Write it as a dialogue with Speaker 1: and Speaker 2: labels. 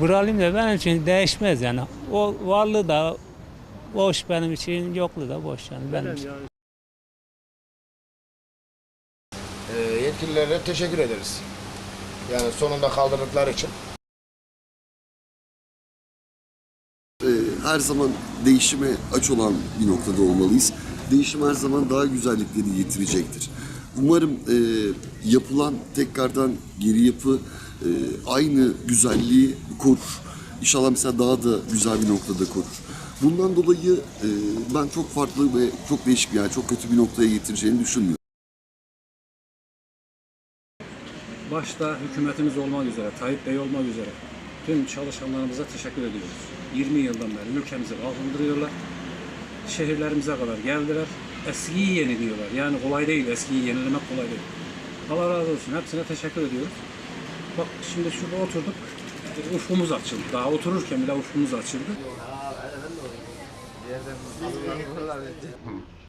Speaker 1: buralıyım da benim için değişmez yani. O varlığı da boş benim için, yokluğu da boş yani benim için.
Speaker 2: Ee, yetkililere teşekkür ederiz. Yani sonunda kaldırdıkları için.
Speaker 3: Ee, her zaman değişime aç olan bir noktada olmalıyız. Değişim her zaman daha güzellikleri getirecektir. Umarım e, yapılan tekrardan geri yapı e, aynı güzelliği korur. İnşallah mesela daha da güzel bir noktada korur. Bundan dolayı e, ben çok farklı ve çok değişik yani çok kötü bir noktaya getireceğini düşünmüyorum.
Speaker 4: Başta hükümetimiz olmak üzere, Tayyip Bey olmak üzere tüm çalışanlarımıza teşekkür ediyoruz. 20 yıldan beri ülkemizi kalkındırıyorlar. Şehirlerimize kadar geldiler. Eskiyi yeniliyorlar. Yani kolay değil, eskiyi yenilemek kolay değil. Allah razı olsun. Hepsine teşekkür ediyoruz. Bak şimdi şurada oturduk. Ufkumuz açıldı. Daha otururken bile ufkumuz açıldı.